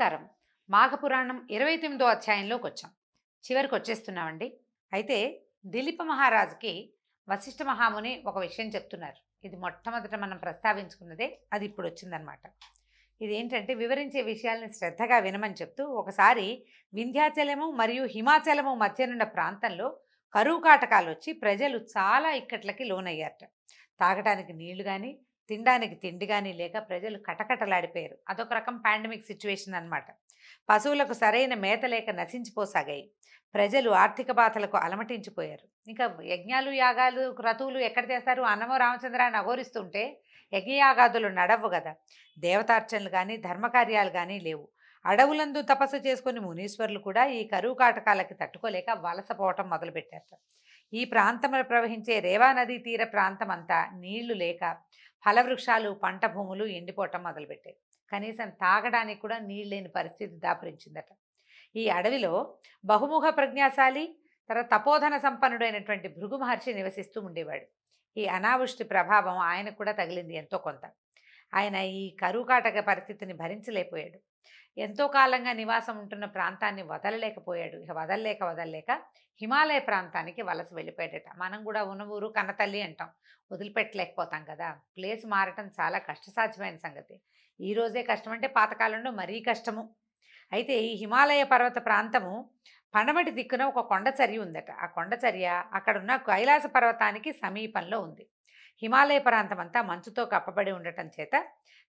నమస్కారం. మాఘపురాణం ఇరవై తొమ్మిదో అధ్యాయంలోకి వచ్చాం. చివరికి వచ్చేస్తున్నామండి. అయితే దిలీప మహారాజుకి వశిష్ఠ మహాముని ఒక విషయం చెప్తున్నారు. ఇది మొట్టమొదట మనం ప్రస్తావించుకున్నదే అది ఇప్పుడు వచ్చిందనమాట ఇది ఏంటంటే వివరించే విషయాల్ని శ్రద్ధగా వినమని చెప్తూ ఒకసారి వింధ్యాచలము మరియు హిమాచలము మధ్యనున్న ప్రాంతంలో కరువు కాటకాలు వచ్చి ప్రజలు చాలా ఇక్కట్లకి లోనయ్యారట. తాగడానికి నీళ్ళు కానీ తినడానికి తిండి కానీ లేక ప్రజలు కటకటలాడిపోయారు. అదొక రకం పాండమిక్ సిచ్యువేషన్ అన్నమాట. పశువులకు సరైన మేత లేక నశించిపోసాగాయి. ప్రజలు ఆర్థిక బాధలకు అలమటించిపోయారు. ఇంకా యజ్ఞాలు యాగాలు క్రతువులు ఎక్కడ చేస్తారు అన్నమో రామచంద్రాన్ని అఘోరిస్తుంటే యజ్ఞయాగాదులు నడవు కదా దేవతార్చనలు కానీ ధర్మకార్యాలు కానీ లేవు. అడవులందు తపస్సు చేసుకుని మునీశ్వరులు కూడా ఈ కరువు కాటకాలకి తట్టుకోలేక వలసపోవటం మొదలుపెట్టారు ఈ ప్రాంతంలో ప్రవహించే రేవా నదీ తీర ప్రాంతం అంతా నీళ్ళు లేక ఫలవృక్షాలు పంట భూములు ఎండిపోవటం మొదలుపెట్టాయి. కనీసం తాగడానికి కూడా నీళ్ళు లేని పరిస్థితి దాపురించిందట. ఈ అడవిలో బహుముఖ ప్రజ్ఞాశాలి తర్వాత తపోధన సంపన్నుడైనటువంటి భృగు మహర్షి నివసిస్తూ ఉండేవాడు. ఈ అనావృష్టి ప్రభావం ఆయనకు కూడా తగిలింది ఎంతో కొంత. ఆయన ఈ కరువు కాటక పరిస్థితిని భరించలేకపోయాడు. ఎంతో కాలంగా నివాసం ఉంటున్న ప్రాంతాన్ని వదలలేకపోయాడు. ఇక వదలలేక వదలలేక హిమాలయ ప్రాంతానికి వలస వెళ్ళిపోయాడట. మనం కూడా ఉన్న ఊరు కన్నతల్లి అంటాం. వదిలిపెట్టలేకపోతాం కదా. ప్లేస్ మారటం చాలా కష్టసాధ్యమైన సంగతి. ఈ రోజే కష్టం అంటే పాతకాలంలో మరీ కష్టము. అయితే ఈ హిమాలయ పర్వత ప్రాంతము పడమటి దిక్కున ఒక కొండచర్య ఉందట. ఆ కొండచర్య అక్కడున్న కైలాస పర్వతానికి సమీపంలో ఉంది. హిమాలయ ప్రాంతం అంతా మంచుతో కప్పబడి ఉండటం చేత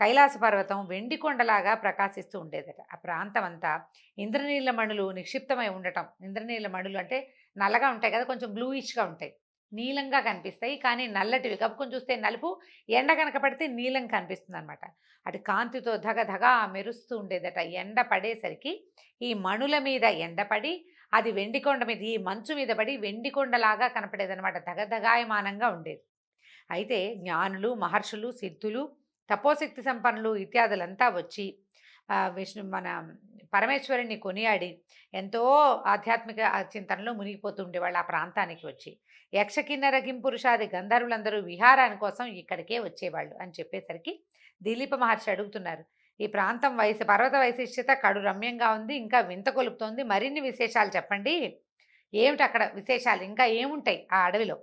కైలాస పర్వతం వెండి కొండలాగా ప్రకాశిస్తూ ఉండేదట. ఆ ప్రాంతం అంతా ఇంద్రనీల మణులు నిక్షిప్తమై ఉండటం. ఇంద్రనీల మణులు అంటే నల్లగా ఉంటాయి కదా కొంచెం బ్లూయిష్గా ఉంటాయి. నీలంగా కనిపిస్తాయి కానీ నల్లటివి. కప్పుకొని చూస్తే నలుపు ఎండ కనుక పడితే నీలం కనిపిస్తుంది అనమాట అటు కాంతితో ధగ ధగ మెరుస్తూ ఉండేదట. ఎండ పడేసరికి ఈ మణుల మీద ఎండ పడి అది వెండికొండ మీద ఈ మంచు మీద పడి వెండికొండలాగా కనపడేదనమాట ధగధగాయమానంగా ఉండేది. అయితే జ్ఞానులు మహర్షులు సిద్ధులు తపోశక్తి సంపన్నులు ఇత్యాదులంతా వచ్చి విష్ణు మన పరమేశ్వరుని కొనియాడి ఎంతో ఆధ్యాత్మిక చింతనలో మునిగిపోతుండే వాళ్ళు ఆ ప్రాంతానికి వచ్చి. యక్ష పురుషాది గంధర్వులందరూ విహారాని కోసం ఇక్కడికే వచ్చేవాళ్ళు అని చెప్పేసరికి దిలీప మహర్షి అడుగుతున్నారు. ఈ ప్రాంతం వయసు పర్వత వైశిష్ట్యత కడు రమ్యంగా ఉంది ఇంకా వింత కొలుపుతోంది. మరిన్ని విశేషాలు చెప్పండి. ఏమిటి అక్కడ విశేషాలు? ఇంకా ఏముంటాయి ఆ అడవిలో?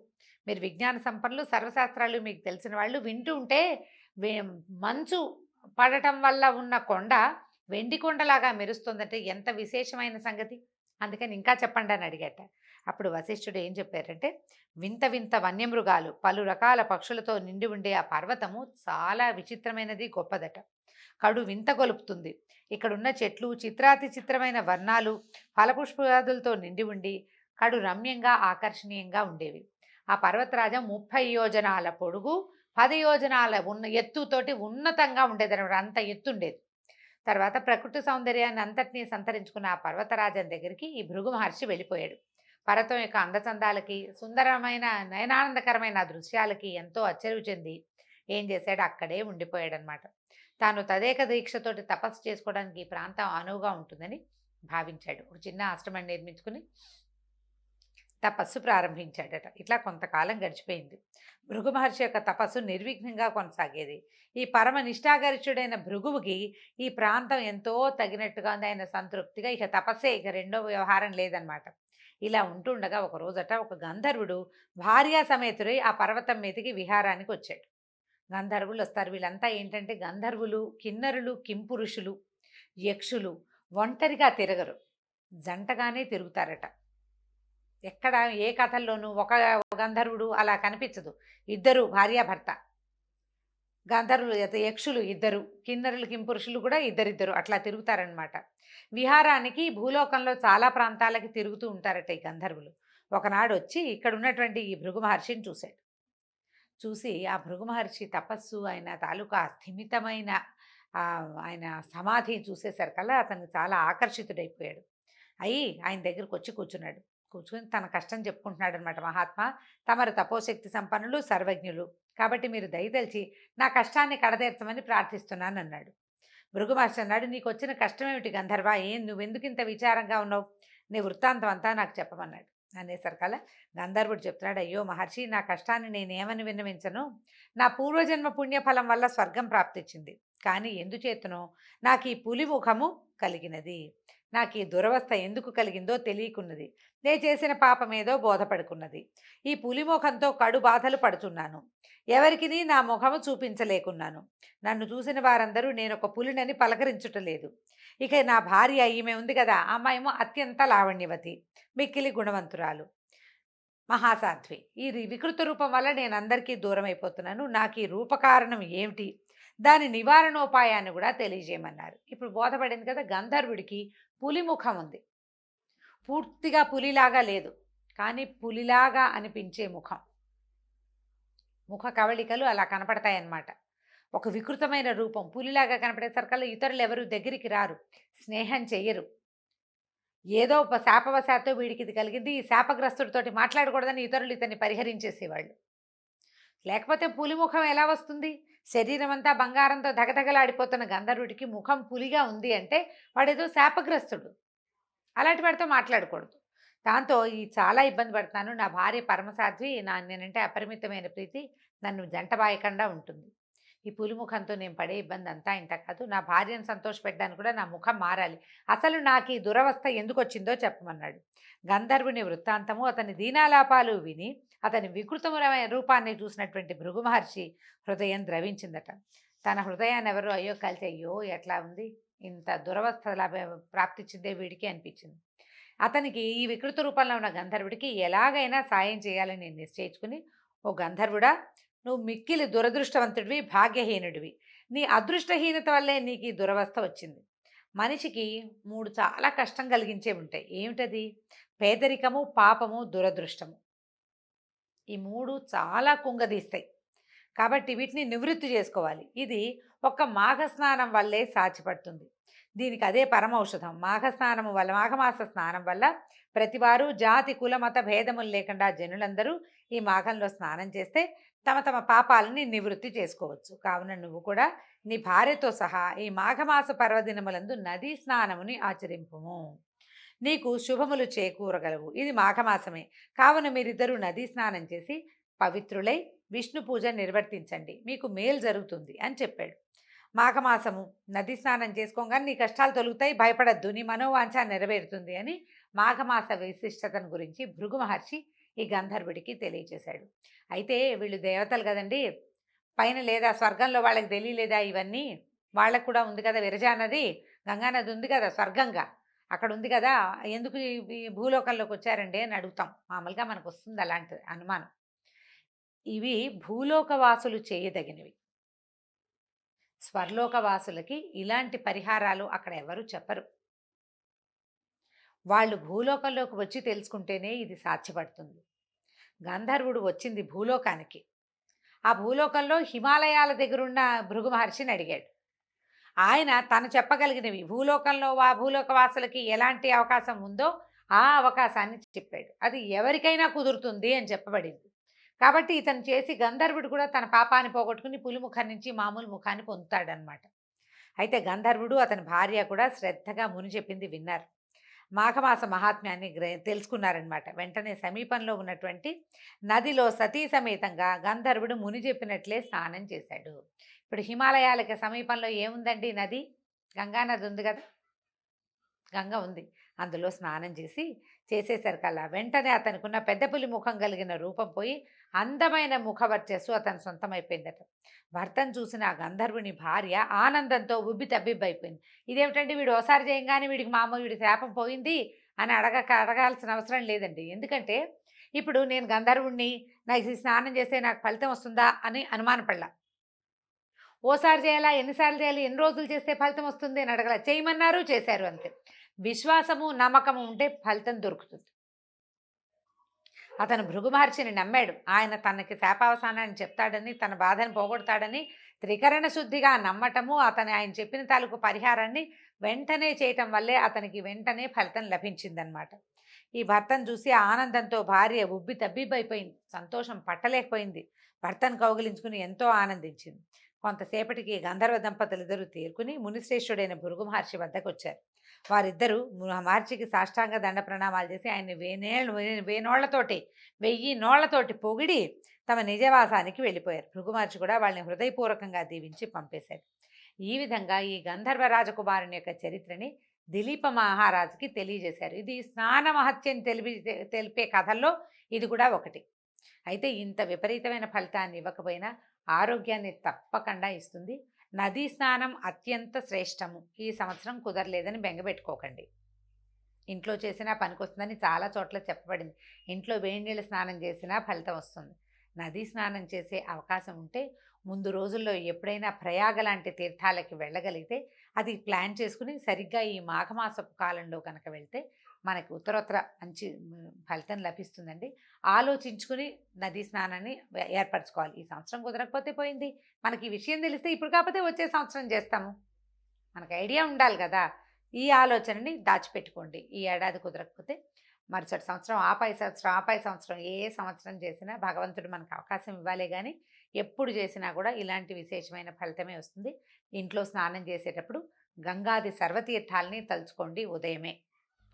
మీరు విజ్ఞాన సంపన్నులు సర్వశాస్త్రాలు మీకు తెలిసిన వాళ్ళు వింటూ ఉంటే వే- మంచు పడటం వల్ల ఉన్న కొండ వెండి కొండలాగా మెరుస్తుందంటే ఎంత విశేషమైన సంగతి? అందుకని ఇంకా చెప్పండి అని అడిగట. అప్పుడు వశిష్ఠుడు ఏం చెప్పారంటే వింత వింత వన్యమృగాలు పలు రకాల పక్షులతో నిండి ఉండే ఆ పర్వతము చాలా విచిత్రమైనది గొప్పదట. కడు వింత గొలుపుతుంది. ఇక్కడున్న చెట్లు చిత్రాతి చిత్రమైన వర్ణాలు ఫలపుష్పాదులతో నిండి ఉండి కడు రమ్యంగా ఆకర్షణీయంగా ఉండేవి. ఆ పర్వతరాజం ముప్పై యోజనాల పొడుగు పది యోజనాల ఉన్న ఎత్తుతోటి ఉన్నతంగా ఉండేది అనమాట. అంత ఎత్తు ఉండేది తర్వాత ప్రకృతి సౌందర్యాన్ని అంతటినీ సంతరించుకున్న ఆ పర్వతరాజం దగ్గరికి ఈ భృగు మహర్షి వెళ్ళిపోయాడు. పర్వతం యొక్క అందచందాలకి సుందరమైన నయనానందకరమైన దృశ్యాలకి ఎంతో అచ్చరువు చెంది ఏం చేశాడు? అక్కడే ఉండిపోయాడనమాట. తాను తదేక దీక్షతోటి తపస్సు చేసుకోవడానికి ఈ ప్రాంతం అనువుగా ఉంటుందని భావించాడు. ఒక చిన్న ఆశ్రమాన్ని నిర్మించుకుని తపస్సు ప్రారంభించాడట. ఇట్లా కొంతకాలం గడిచిపోయింది. భృగు మహర్షి యొక్క తపస్సు నిర్విఘ్నంగా కొనసాగేది. ఈ పరమ నిష్ఠాగరిష్ఠుడైన భృగువుకి ఈ ప్రాంతం ఎంతో తగినట్టుగా ఉంది. ఆయన సంతృప్తిగా ఇక తపస్సే ఇక రెండో వ్యవహారం లేదనమాట ఇలా ఉంటుండగా ఒక రోజట ఒక గంధర్వుడు భార్యా సమేతుడై ఆ పర్వతం మీదకి విహారానికి వచ్చాడు. గంధర్వులు వస్తారు. వీళ్ళంతా ఏంటంటే గంధర్వులు కిన్నరులు కింపురుషులు యక్షులు. ఒంటరిగా తిరగరు. జంటగానే తిరుగుతారట. ఎక్కడ ఏ కథల్లోనూ ఒక గంధర్వుడు అలా కనిపించదు. ఇద్దరు భార్యాభర్త గంధర్వులు యక్షులు ఇద్దరు కిన్నరులు కింపురుషులు కూడా ఇద్దరిద్దరు అట్లా తిరుగుతారనమాట విహారానికి భూలోకంలో చాలా ప్రాంతాలకి తిరుగుతూ ఉంటారట ఈ గంధర్వులు. ఒకనాడు వచ్చి ఇక్కడ ఉన్నటువంటి ఈ భృగు మహర్షిని చూశాడు. చూసి ఆ భృగు మహర్షి తపస్సు ఆయన తాలూకా స్థిమితమైన ఆయన సమాధి చూసేసరికల్లా అతను చాలా ఆకర్షితుడైపోయాడు. అయి ఆయన దగ్గరకు వచ్చి కూర్చున్నాడు. కూర్చుని తన కష్టం చెప్పుకుంటున్నాడు అనమాట మహాత్మా. తమరు తపోశక్తి సంపన్నులు సర్వజ్ఞులు. కాబట్టి మీరు దయతలిచి నా కష్టాన్ని కడతీర్చమని ప్రార్థిస్తున్నాను అన్నాడు భృగు అన్నాడు నీకు వచ్చిన కష్టం ఏమిటి గంధర్వ? ఏం? నువ్వెందుకు ఇంత విచారంగా ఉన్నావు? నీ వృత్తాంతం అంతా నాకు చెప్పమన్నాడు. అనేసరికల గంధర్వుడు చెప్తున్నాడు అయ్యో మహర్షి నా కష్టాన్ని నేనేమని విన్నవించను? నా పూర్వజన్మ పుణ్యఫలం వల్ల స్వర్గం ప్రాప్తించింది. కానీ ఎందుచేతనో? నాకు ఈ పులి ముఖము కలిగినది. నాకు ఈ దురవస్థ ఎందుకు కలిగిందో తెలియకున్నది. నే చేసిన పాపమేదో బోధపడుకున్నది. ఈ పులిముఖంతో కడు బాధలు పడుతున్నాను. ఎవరికిని నా ముఖము చూపించలేకున్నాను. నన్ను చూసిన వారందరూ నేను ఒక పులినని పలకరించుటలేదు. ఇక నా భార్య ఈమె ఉంది కదా ఆ అమ్మాయేమో అత్యంత లావణ్యవతి మిక్కిలి గుణవంతురాలు. మహాసాధ్వి ఈ వికృత రూపం వల్ల నేను అందరికీ దూరం అయిపోతున్నాను నాకు ఈ రూపకారణం ఏమిటి? దాని నివారణోపాయాన్ని కూడా తెలియజేయమన్నారు. ఇప్పుడు బోధపడింది కదా గంధర్వుడికి పులి ముఖం ఉంది. పూర్తిగా పులిలాగా లేదు. కానీ పులిలాగా అనిపించే ముఖం. ముఖ కవళికలు అలా కనపడతాయన్నమాట. ఒక వికృతమైన రూపం. పులిలాగా కనపడేసరికల్లా ఇతరులు ఎవరు దగ్గరికి రారు. స్నేహం చెయ్యరు. ఏదో ఒక శాపవశాత్తు వీడికి ఇది కలిగింది. ఈ శాపగ్రస్తుడితోటి మాట్లాడకూడదని ఇతరులు ఇతన్ని పరిహరించేసేవాళ్ళు. లేకపోతే పులి ముఖం ఎలా వస్తుంది? శరీరం అంతా బంగారంతో దగదగలాడిపోతున్న గంధర్వుడికి ముఖం పులిగా ఉంది అంటే వాడేదో శాపగ్రస్తుడు. అలాంటి వాడితో మాట్లాడకూడదు. దాంతో ఈ చాలా ఇబ్బంది పడతాను నా భార్య పరమసాధ్వి నా నేనంటే అపరిమితమైన ప్రీతి. నన్ను జంట బాయకుండా ఉంటుంది. ఈ పులి ముఖంతో నేను పడే ఇబ్బంది అంతా ఇంత కాదు. నా భార్యను సంతోషపెట్టడానికి కూడా నా ముఖం మారాలి. అసలు నాకు ఈ దురవస్థ ఎందుకు వచ్చిందో చెప్పమన్నాడు. గంధర్వుని వృత్తాంతము అతని దీనాలాపాలు విని అతని వికృతమైన రూపాన్ని చూసినటువంటి భృగు మహర్షి హృదయం ద్రవించిందట. తన హృదయాన్ని ఎవరు అయ్యో కలిసి అయ్యో ఎట్లా ఉంది? ఇంత దురవస్థ లాభ- ప్రాప్తించిందే వీడికి అనిపించింది. అతనికి ఈ వికృత రూపంలో ఉన్న గంధర్వుడికి ఎలాగైనా సాయం చేయాలని నేను నిశ్చయించుకుని ఓ గంధర్వుడా నువ్వు మిక్కిలి దురదృష్టవంతుడివి భాగ్యహీనుడివి. నీ అదృష్టహీనత వల్లే నీకు ఈ దురవస్థ వచ్చింది. మనిషికి మూడు చాలా కష్టం కలిగించే ఉంటాయి. ఏమిటది? పేదరికము పాపము దురదృష్టము. ఈ మూడు చాలా కుంగదీస్తాయి. కాబట్టి వీటిని నివృత్తి చేసుకోవాలి. ఇది ఒక్క మాఘ స్నానం వల్లే సాధ్యపడుతుంది దీనికి అదే పరమౌషధం. మాఘస్నానము వల్ల మాఘమాస స్నానం వల్ల ప్రతివారు జాతి కుల మత భేదములు లేకుండా జనులందరూ ఈ మాఘంలో స్నానం చేస్తే తమ తమ పాపాలని నివృత్తి చేసుకోవచ్చు. కావున నువ్వు కూడా నీ భార్యతో సహా ఈ మాఘమాస పర్వదినములందు నదీ స్నానముని ఆచరింపుము. నీకు శుభములు చేకూరగలవు. ఇది మాఘమాసమే. కావున మీరిద్దరూ నదీ స్నానం చేసి పవిత్రులై విష్ణు పూజ నిర్వర్తించండి. మీకు మేలు జరుగుతుంది అని చెప్పాడు. మాఘమాసము నది స్నానం చేసుకోగానే నీ కష్టాలు తొలుగుతాయి భయపడద్దు. నీ మనోవాంఛ నెరవేరుతుంది అని మాఘమాస విశిష్టతను గురించి భృగు మహర్షి ఈ గంధర్వుడికి తెలియచేశాడు. అయితే వీళ్ళు దేవతలు కదండి! పైన లేదా స్వర్గంలో వాళ్ళకి తెలియలేదా ఇవన్నీ? వాళ్ళకు కూడా ఉంది కదా విరజా నది? గంగా నది ఉంది కదా స్వర్గంగా? అక్కడ ఉంది కదా? ఎందుకు ఈ భూలోకంలోకి వచ్చారండి అని అడుగుతాం. మామూలుగా మనకు వస్తుంది అలాంటి అనుమానం. ఇవి భూలోకవాసులు చేయదగినవి. స్వర్లోకవాసులకి ఇలాంటి పరిహారాలు అక్కడ ఎవరు చెప్పరు. వాళ్ళు భూలోకంలోకి వచ్చి తెలుసుకుంటేనే ఇది సాధ్యపడుతుంది. గంధర్వుడు వచ్చింది భూలోకానికి. ఆ భూలోకంలో హిమాలయాల దగ్గరున్న భృగు మహర్షిని అడిగాడు. ఆయన తను చెప్పగలిగినవి భూలోకంలో వా భూలోకవాసులకి ఎలాంటి అవకాశం ఉందో ఆ అవకాశాన్ని చెప్పాడు. అది ఎవరికైనా కుదురుతుంది అని చెప్పబడింది. కాబట్టి ఇతను చేసి గంధర్వుడు కూడా తన పాపాన్ని పోగొట్టుకుని పులి ముఖం నుంచి మామూలు ముఖాన్ని పొందుతాడనమాట అయితే గంధర్వుడు అతని భార్య కూడా శ్రద్ధగా ముని చెప్పింది విన్నారు. మాఘమాస మహాత్మ్యాన్ని తెలుసుకున్నారనమాట వెంటనే సమీపంలో ఉన్నటువంటి నదిలో సతీ సమేతంగా గంధర్వుడు ముని చెప్పినట్లే స్నానం చేశాడు. ఇప్పుడు హిమాలయాలకి సమీపంలో ఏముందండి నది? గంగా నది ఉంది కదా? గంగ ఉంది. అందులో స్నానం చేసి చేసేసరికల్లా వెంటనే అతనికి ఉన్న పెద్ద పులి ముఖం కలిగిన రూపం పోయి అందమైన ముఖ వర్చస్సు సొంతమైపోయిందట. భర్తను చూసిన ఆ గంధర్వుని భార్య ఆనందంతో ఉబ్బి తబ్బిబ్బైపోయింది. ఇదేమిటంటే వీడు ఓసారి చేయంగానే వీడికి మామూలు వీడి శాపం పోయింది? అని అడగక అడగాల్సిన అవసరం లేదండి. ఎందుకంటే ఇప్పుడు నేను గంధర్వుణ్ణి నాకు స్నానం చేస్తే నాకు ఫలితం వస్తుందా అని అనుమానపడలా. ఓసారి చేయాలా? ఎన్నిసార్లు చేయాలి? ఎన్ని రోజులు చేస్తే ఫలితం వస్తుంది? అని అడగల. చేయమన్నారు చేశారు అంతే. విశ్వాసము నమ్మకము ఉంటే ఫలితం దొరుకుతుంది. అతను భృగు మహర్షిని నమ్మాడు. ఆయన తనకి శాపావసానాన్ని చెప్తాడని తన బాధను పోగొడతాడని త్రికరణ శుద్ధిగా నమ్మటము అతను ఆయన చెప్పిన తాలూకు పరిహారాన్ని వెంటనే చేయటం వల్లే అతనికి వెంటనే ఫలితం లభించిందనమాట ఈ భర్తను చూసి ఆనందంతో భార్య ఉబ్బి తబ్బిబ్బైపోయింది. సంతోషం పట్టలేకపోయింది. భర్తను కౌగిలించుకుని ఎంతో ఆనందించింది. కొంతసేపటికి గంధర్వ దంపతులు ఇద్దరు తేరుకుని మునిశ్రేష్ఠుడైన భృగు మహర్షి వద్దకు వచ్చారు వారిద్దరూ మహర్షికి సాష్టాంగ దండ ప్రణామాలు చేసి ఆయన్ని వేనేళ్ళు వేనోళ్ళతోటి వెయ్యి నోళ్ళతోటి పొగిడి తమ నిజవాసానికి వెళ్ళిపోయారు. భృగుమహర్షి కూడా వాళ్ళని హృదయపూర్వకంగా దీవించి పంపేశారు ఈ విధంగా ఈ గంధర్వ రాజకుమారుని యొక్క చరిత్రని దిలీప మహారాజుకి తెలియజేశారు. ఇది స్నాన మహత్యం తెలిపి తెలిపే కథల్లో ఇది కూడా ఒకటి. అయితే ఇంత విపరీతమైన ఫలితాన్ని ఇవ్వకపోయినా ఆరోగ్యాన్ని తప్పకుండా ఇస్తుంది. నదీ స్నానం అత్యంత శ్రేష్టము. ఈ సంవత్సరం కుదరలేదని బెంగపెట్టుకోకండి ఇంట్లో చేసినా పనికొస్తుందని చాలా చోట్ల చెప్పబడింది. ఇంట్లో వేడి నీళ్ళు స్నానం చేసినా ఫలితం వస్తుంది. నదీ స్నానం చేసే అవకాశం ఉంటే ముందు రోజుల్లో ఎప్పుడైనా ప్రయాగ లాంటి తీర్థాలకి వెళ్ళగలిగితే అది ప్లాన్ చేసుకుని సరిగ్గా ఈ మాఘమాసపు కాలంలో కనుక వెళ్తే మనకి ఉత్తరోత్తర మంచి ఫలితం లభిస్తుందండి. ఆలోచించుకుని నదీ స్నానాన్ని ఏర్పరచుకోవాలి. ఈ సంవత్సరం కుదరకపోతే పోయింది. మనకి ఈ విషయం తెలిస్తే ఇప్పుడు కాకపోతే వచ్చే సంవత్సరం చేస్తాము. మనకు ఐడియా ఉండాలి కదా! ఈ ఆలోచనని దాచిపెట్టుకోండి. ఈ ఏడాది కుదరకపోతే మరుసటి సంవత్సరం ఆపై సంవత్సరం ఆపై సంవత్సరం ఏ సంవత్సరం చేసినా భగవంతుడు మనకు అవకాశం ఇవ్వాలి కానీ ఎప్పుడు చేసినా కూడా ఇలాంటి విశేషమైన ఫలితమే వస్తుంది. ఇంట్లో స్నానం చేసేటప్పుడు గంగాది సర్వతీర్థాలని తలుచుకోండి ఉదయమే.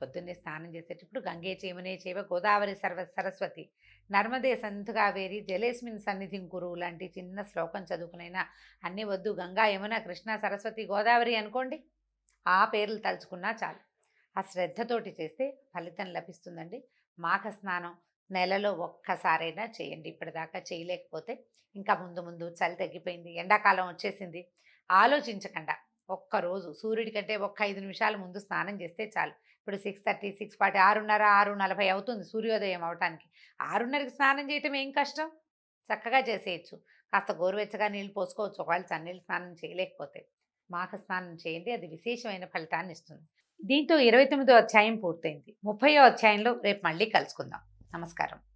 పొద్దున్నే స్నానం చేసేటప్పుడు గంగే చేమునే చేవ గోదావరి సర్వ సరస్వతి నర్మదే సంతుకావేరి జలేస్మిన్ సన్నిధిం గురువు లాంటి చిన్న శ్లోకం చదువుకునైనా అన్నీ వద్దు. గంగా యమున కృష్ణ సరస్వతి గోదావరి అనుకోండి. ఆ పేర్లు తలుచుకున్నా చాలు. ఆ శ్రద్ధతోటి చేస్తే ఫలితం లభిస్తుందండి. మాఘ స్నానం నెలలో ఒక్కసారైనా చేయండి. ఇప్పటిదాకా చేయలేకపోతే ఇంకా ముందు ముందు చలి తగ్గిపోయింది ఎండాకాలం వచ్చేసింది. ఆలోచించకుండా. ఒక్కరోజు సూర్యుడి కంటే ఒక్క ఐదు నిమిషాల ముందు స్నానం చేస్తే చాలు. ఇప్పుడు సిక్స్ థర్టీ సిక్స్ ఫార్టీ ఆరున్నర ఆరు నలభై అవుతుంది సూర్యోదయం అవటానికి. ఆరున్నరకి స్నానం చేయటం ఏం కష్టం? చక్కగా చేసేయచ్చు. కాస్త గోరువెచ్చగా నీళ్ళు పోసుకోవచ్చు. ఒకవేళ చన్నీళ్ళు స్నానం చేయలేకపోతే మాఘ స్నానం చేయండి. అది విశేషమైన ఫలితాన్ని ఇస్తుంది. దీంతో ఇరవై తొమ్మిదో అధ్యాయం పూర్తయింది. ముప్పయో అధ్యాయంలో రేపు మళ్ళీ కలుసుకుందాం. నమస్కారం.